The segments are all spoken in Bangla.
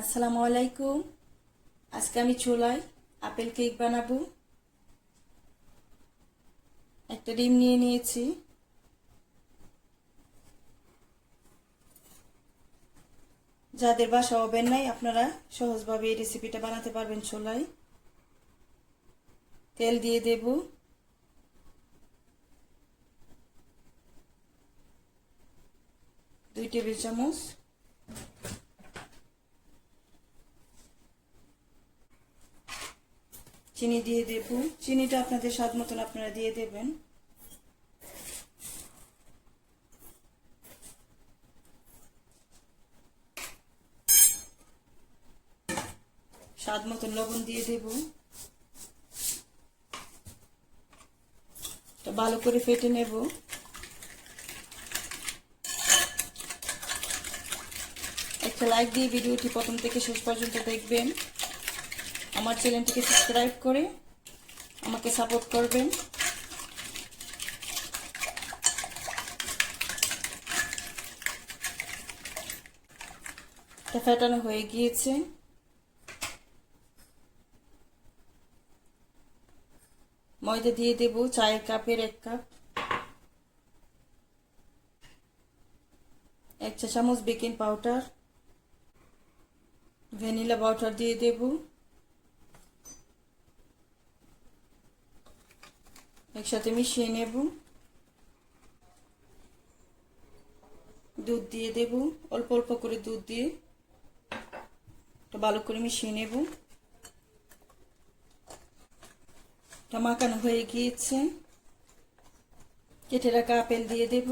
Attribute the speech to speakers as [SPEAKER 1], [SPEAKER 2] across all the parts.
[SPEAKER 1] আসসালামু আলাইকুম। আজকে আমি চুলায় আপেল কেক বানাবো। একটা ডিম নিয়ে নিয়েছি। যাদের বাসা ওভেন নাই, আপনারা সহজভাবে এই রেসিপিটা বানাতে পারবেন চুলায়। তেল দিয়ে দেব। দুই টেবিল চামচ চিনি দিয়ে দেব। চিনিটা আপনাদের স্বাদ মতন আপনারা দিয়ে দেবেন। স্বাদ মতন লবণ দিয়ে দেব। ভালো করে ফেটে নেব। একটা লাইক দিয়ে ভিডিওটি প্রথম থেকে শেষ পর্যন্ত দেখবেন। আমার চ্যানেলটিকে সাবস্ক্রাইব করে আমাকে সাপোর্ট করবেন। ফেটানো হয়ে গিয়েছে। ময়দা দিয়ে দেব, চায়ের কাপের এক কাপ। এক চা চামচ বেকিং পাউডার। ভ্যানিলা পাউডার দিয়ে দেবো। একসাথে মিশিয়ে নেব। দুধ দিয়ে দেব, অল্প অল্প করে দুধ দিয়ে। ভালো করে মিশিয়ে নেব। এটা মাখানো হয়ে গিয়েছে। কেটে রাখা আপেল দিয়ে দেব।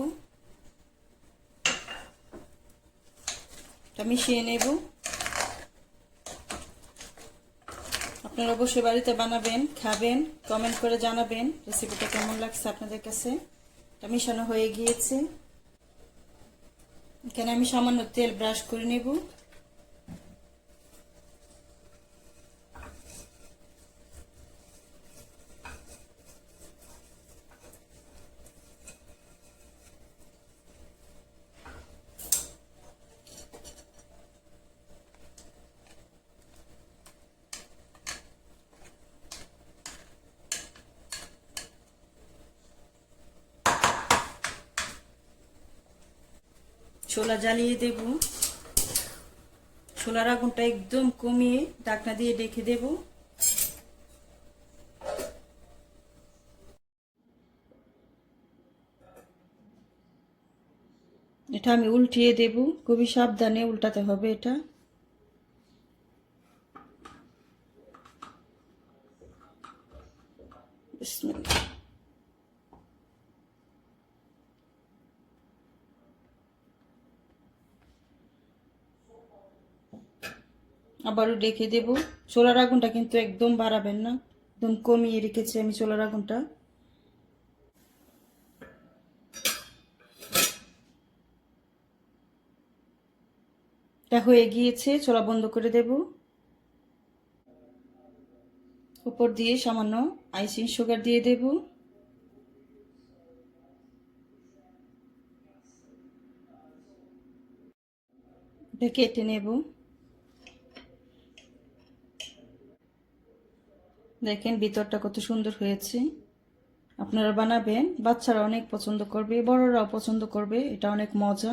[SPEAKER 1] এটা মিশিয়ে নেব। আপনারা অবশ্যই বাড়িতে বানাবেন, খাবেন কমেন্ট করে জানাবেন। রেসিপিটা কেমন লাগছে আপনাদের কাছে? এটা মিশানো হয়ে গিয়েছে। এখানে আমি সামান্য তেল ব্রাশ করে নেব। ছোলা জ্বালিয়ে দেব। ছোলার আগুনটা একদম কমিয়ে ঢাকনা দিয়ে ডেকে দেব। এটা আমি উল্টিয়ে দেব। খুবই সাবধানে উল্টাতে হবে এটা। বিসমিল্লাহ। আবারও ডেকে দেব। চোলার আগুনটা কিন্তু একদম বাড়াবেন না। একদম কমিয়ে রেখেছি আমি চোলার আগুনটা। এটা হয়ে গিয়েছে চোলা বন্ধ করে দেব। উপর দিয়ে সামান্য আইসিং সুগার দিয়ে দেব। এটা কেটে নেব। দেখেন ভিতরটা কত সুন্দর হয়েছে। আপনারা বানাবেন, বাচ্চারা অনেক পছন্দ করবে, বড়রাও পছন্দ করবে, এটা অনেক মজা।